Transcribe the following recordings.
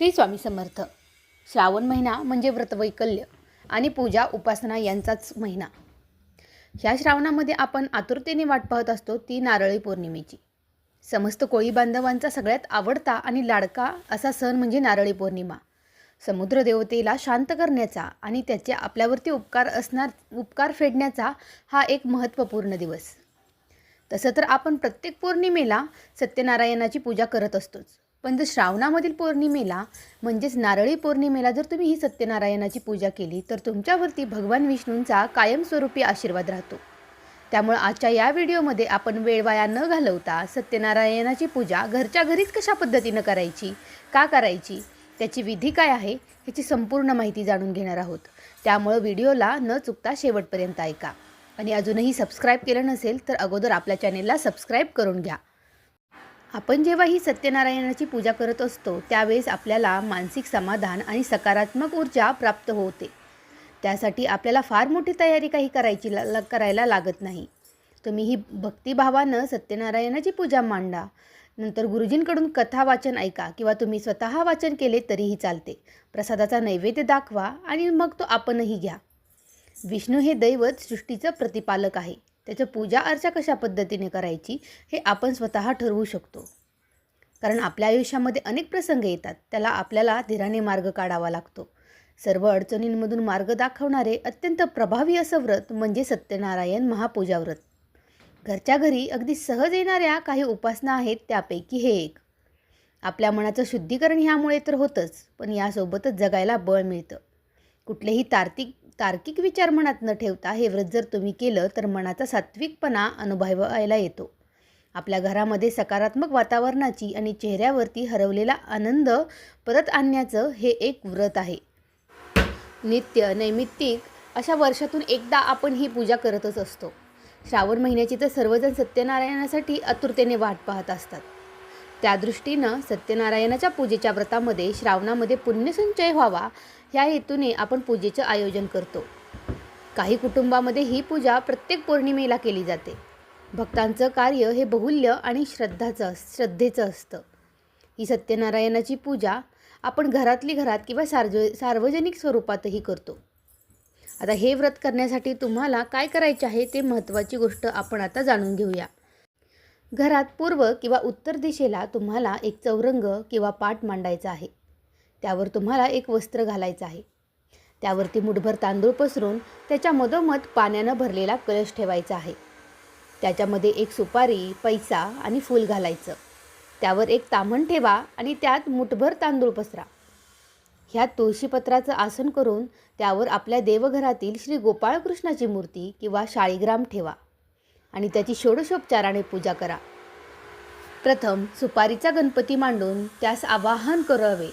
श्री स्वामी समर्थ. श्रावण महिना म्हणजे व्रतवैकल्य आणि पूजा उपासना यांचाच महिना. ह्या श्रावणामध्ये आपण आतुरतेने वाट पाहत असतो ती नारळी पौर्णिमेची. समस्त कोळी बांधवांचा सगळ्यात आवडता आणि लाडका असा सण म्हणजे नारळी पौर्णिमा. समुद्र देवतेला शांत करण्याचा आणि त्याचे आपल्यावरती उपकार असणार उपकार फेडण्याचा हा एक महत्त्वपूर्ण दिवस. तसं तर आपण प्रत्येक पौर्णिमेला सत्यनारायणाची पूजा करत असतोच. पण जर श्रावणामधील पौर्णिमेला म्हणजेच नारळी पौर्णिमेला जर तुम्ही ही सत्यनारायणाची पूजा केली तर तुमच्यावरती भगवान विष्णूंचा कायमस्वरूपी आशीर्वाद राहतो. त्यामुळं आजच्या या व्हिडिओमध्ये आपण वेळ वाया न घालवता सत्यनारायणाची पूजा घरच्या घरीच कशा पद्धतीनं करायची का करायची त्याची विधी काय आहे ह्याची संपूर्ण माहिती जाणून घेणार आहोत. त्यामुळं व्हिडिओला न चुकता शेवटपर्यंत ऐका. आणि अजूनही सबस्क्राईब केलं नसेल तर अगोदर आपल्या चॅनेलला सबस्क्राईब करून घ्या. आपण जेव्हा ही सत्यनारायणाची पूजा करत असतो त्यावेळेस आपल्याला मानसिक समाधान आणि सकारात्मक ऊर्जा प्राप्त होते. त्यासाठी आपल्याला फार मोठी तयारी काही करायची ला ला- करायला लागत नाही. तुम्ही ही भक्तिभावानं सत्यनारायणाची पूजा मांडा. नंतर गुरुजींकडून कथा वाचन ऐका किंवा तुम्ही स्वतः वाचन केले तरीही चालते. प्रसादाचा नैवेद्य दाखवा आणि मग तो आपणही घ्या. विष्णू हे दैवत सृष्टीचं प्रतिपालक आहे. त्याचं पूजा अर्चा कशा पद्धतीने करायची हे आपण स्वतः ठरवू शकतो. कारण आपल्या आयुष्यामध्ये अनेक प्रसंग येतात त्याला आपल्याला धीराने मार्ग काढावा लागतो. सर्व अडचणींमधून मार्ग दाखवणारे अत्यंत प्रभावी असं व्रत म्हणजे सत्यनारायण महापूजा व्रत. घरच्या घरी अगदी सहज येणाऱ्या काही उपासना आहेत त्यापैकी हे एक. आपल्या मनाचं शुद्धीकरण ह्यामुळे तर होतंच पण यासोबतच जगायला बळ मिळतं. कुठलेही तार्किक तार्किक विचार मनात न ठेवता हे व्रत जर तुम्ही केलं तर मनाचा सात्विकपणा अनुभवायला येतो. आपल्या घरामध्ये सकारात्मक वातावरणाची आणि चेहऱ्यावरती हरवलेला आनंद परत आणण्याचं हे एक व्रत आहे. नित्य नैमित्तिक अशा वर्षातून एकदा आपण ही पूजा करतच असतो. श्रावण महिन्याची तर सर्वजण सत्यनारायणासाठी आतुरतेने वाट पाहत असतात. त्या दृष्टीनं सत्यनारायणाच्या पूजेच्या व्रतामध्ये श्रावणामध्ये पुण्यसंचय व्हावा ह्या हेतूने आपण पूजेचं आयोजन करतो. काही कुटुंबामध्ये ही पूजा प्रत्येक पौर्णिमेला केली जाते. भक्तांचं कार्य हे बहुल्य आणि श्रद्धाचं श्रद्धेचं असतं. ही सत्यनारायणाची पूजा आपण घरातली घरात किंवा सार्व सार्वजनिक स्वरूपातही करतो. आता हे व्रत करण्यासाठी तुम्हाला काय करायचे आहे ते महत्त्वाची गोष्ट आपण आता जाणून घेऊया. घरात पूर्व किंवा उत्तर दिशेला तुम्हाला एक चौरंग किंवा पाट मांडायचा आहे. त्यावर तुम्हाला एक वस्त्र घालायचं आहे. त्यावरती मुठभर तांदूळ पसरून त्याच्या मधोमध पाण्यानं भरलेला कलश ठेवायचा आहे. त्याच्यामध्ये एक सुपारी पैसा आणि फूल घालायचं. त्यावर एक तामण ठेवा आणि त्यात मुठभर तांदूळ पसरा. ह्या तुळशीपत्राचं आसन करून त्यावर आपल्या देवघरातील श्री गोपाळकृष्णाची मूर्ती किंवा शाळीग्राम ठेवा. आणि त्याची षोडशोपचाराने पूजा करा. प्रथम सुपारीचा गणपती मांडून त्यास आवाहन करावे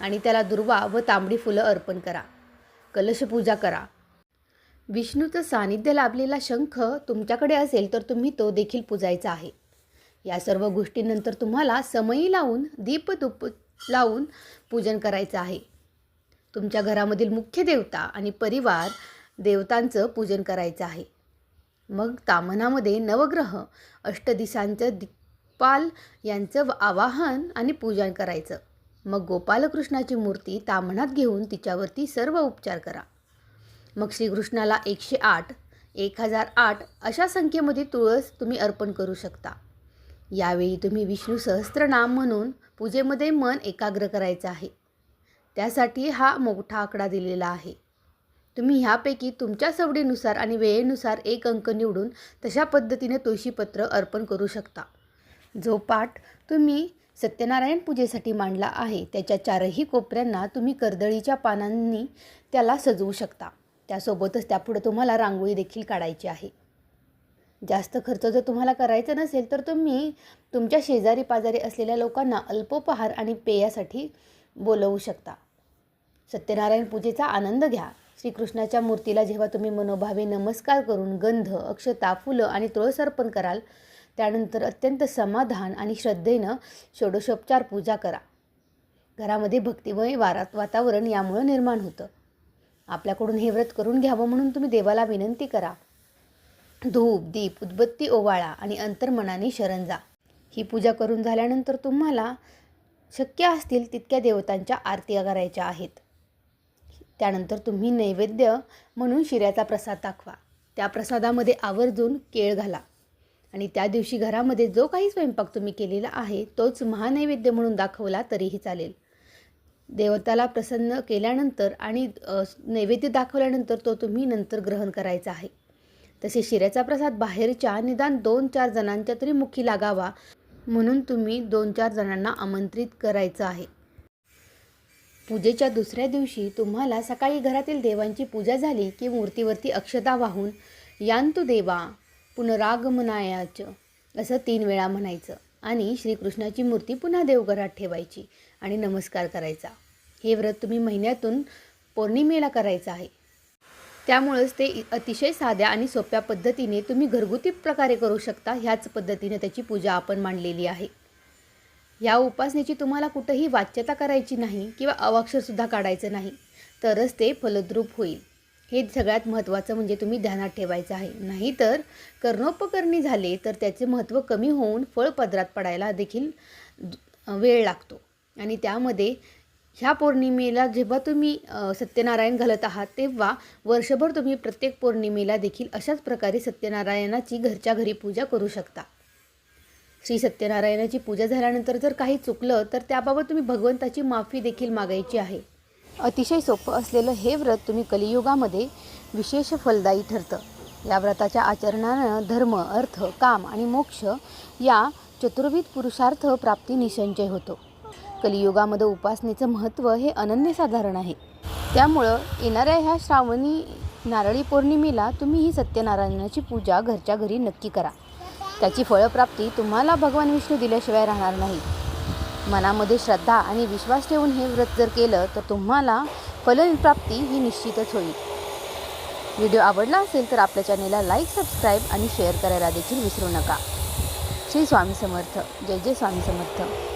आणि त्याला दुर्वा व तांबडी फुलं अर्पण करा. कलशपूजा करा. विष्णूचं सानिध्य लाभलेला शंख तुमच्याकडे असेल तर तुम्ही तो देखील पूजायचा आहे. या सर्व गोष्टींनंतर तुम्हाला समयी लावून दीपधूप लावून पूजन करायचं आहे. तुमच्या घरामधील मुख्य देवता आणि परिवार देवतांचं पूजन करायचं आहे. मग तामनामध्ये नवग्रह अष्टदिशांचं दिक्पाल यांचं आवाहन आणि पूजन करायचं. मग गोपालकृष्णाची मूर्ती तामणात घेऊन तिच्यावरती सर्व उपचार करा. मग श्रीकृष्णाला एकशे आठ एक हजार आठ अशा संख्येमध्ये तुळस तुम्ही अर्पण करू शकता. यावेळी तुम्ही विष्णू सहस्त्रनाम म्हणून पूजेमध्ये मन एकाग्र करायचं आहे. त्यासाठी हा मोठा आकडा दिलेला आहे. तुम्ही ह्यापैकी तुमच्या सवडीनुसार आणि वेळेनुसार एक अंक निवडून तशा पद्धतीने तुळशीपत्र अर्पण करू शकता. जो पाठ तुम्ही सत्यनारायण पूजेसाठी मांडला आहे त्याच्या चारही कोपऱ्यांना तुम्ही कर्दळीच्या पानांनी त्याला सजवू शकता. त्यासोबतच त्यापुढे तुम्हाला रांगोळी देखील काढायची आहे. जास्त खर्च जर तुम्हाला करायचा नसेल तर तुम्ही तुमच्या शेजारी पाजारी असलेल्या लोकांना अल्पोपहार आणि पेयासाठी बोलवू शकता. सत्यनारायण पूजेचा आनंद घ्या. श्रीकृष्णाच्या मूर्तीला जेव्हा तुम्ही मनोभावे नमस्कार करून गंध अक्षता फुलं आणि तुळस अर्पण कराल त्यानंतर अत्यंत समाधान आणि श्रद्धेनं षोडशोपचार पूजा करा. घरामध्ये भक्तिमय वारात वातावरण यामुळं निर्माण होतं. आपल्याकडून हे व्रत करून घ्यावं म्हणून तुम्ही देवाला विनंती करा. धूप दीप उदबत्ती ओवाळा आणि अंतर्मनाने शरण जा. ही पूजा करून झाल्यानंतर तुम्हाला शक्य असतील तितक्या देवतांच्या आरती करायच्या आहेत. त्यानंतर तुम्ही नैवेद्य म्हणून शिऱ्याचा प्रसाद दाखवा. त्या प्रसादामध्ये आवर्जून केळ घाला. आणि त्या दिवशी घरामध्ये जो काही स्वयंपाक तुम्ही केलेला आहे तोच महानैवेद्य म्हणून दाखवला तरीही चालेल. देवताला प्रसन्न केल्यानंतर आणि नैवेद्य दाखवल्यानंतर तो तुम्ही नंतर ग्रहण करायचा आहे. तसे शिऱ्याचा प्रसाद बाहेरच्या निदान दोन चार जणांच्या तरी मुखी लागावा म्हणून तुम्ही दोन चार जणांना आमंत्रित करायचं आहे. पूजेच्या दुसऱ्या दिवशी तुम्हाला सकाळी घरातील देवांची पूजा झाली की मूर्तीवरती अक्षता वाहून यांतु देवा पुनरागमनायाच असं तीन वेळा म्हणायचं. आणि श्रीकृष्णाची मूर्ती पुन्हा देवघरात ठेवायची आणि नमस्कार करायचा. हे व्रत तुम्ही महिन्यातून पौर्णिमेला करायचं आहे. त्यामुळंच ते अतिशय साध्या आणि सोप्या पद्धतीने तुम्ही घरगुती प्रकारे करू शकता. ह्याच पद्धतीने त्याची पूजा आपण मांडलेली आहे. या उपासनेची तुम्हाला कुठंही वाच्यता करायची नाही किंवा अवाक्षरसुद्धा काढायचं नाही तरच ते फलद्रूप होईल. हे सगळ्यात महत्त्वाचं म्हणजे तुम्ही ध्यानात ठेवायचं आहे. नाहीतर कर्णोपकरणी झाले तर त्याचे महत्त्व कमी होऊन फळ पदरात पडायला देखील वेळ लागतो. आणि त्यामध्ये ह्या पौर्णिमेला जेव्हा तुम्ही सत्यनारायण घालत आहात तेव्हा वर्षभर तुम्ही प्रत्येक पौर्णिमेला देखील अशाच प्रकारे सत्यनारायणाची घरच्या घरी पूजा करू शकता. श्री सत्यनारायणाची पूजा झाल्यानंतर जर काही चुकलं तर त्याबाबत तुम्ही भगवंताची माफी देखील मागायची आहे. अतिशय सोपं असलेलं हे व्रत तुम्ही कलियुगामध्ये विशेष फलदायी ठरतं. या व्रताच्या आचरणानं धर्म अर्थ काम आणि मोक्ष या चतुर्विध पुरुषार्थ प्राप्ती निसंचय होतो. कलियुगामध्ये उपासनेचं महत्त्व हे अनन्यसाधारण आहे. त्यामुळं येणाऱ्या ह्या श्रावणी नारळी पौर्णिमेला तुम्ही ही सत्यनारायणाची पूजा घरच्या घरी नक्की करा. त्याची फळप्राप्ती तुम्हाला भगवान विष्णू दिल्याशिवाय राहणार नाही. मनामध्ये श्रद्धा आणि विश्वास ठेवून हे व्रत जर केलं तर तुम्हाला फलप्राप्ती ही निश्चितच होईल. व्हिडिओ आवडला असेल तर आपल्या चॅनेलला लाईक सबस्क्राईब आणि शेअर करायला देखील विसरू नका. श्री स्वामी समर्थ. जय जय स्वामी समर्थ.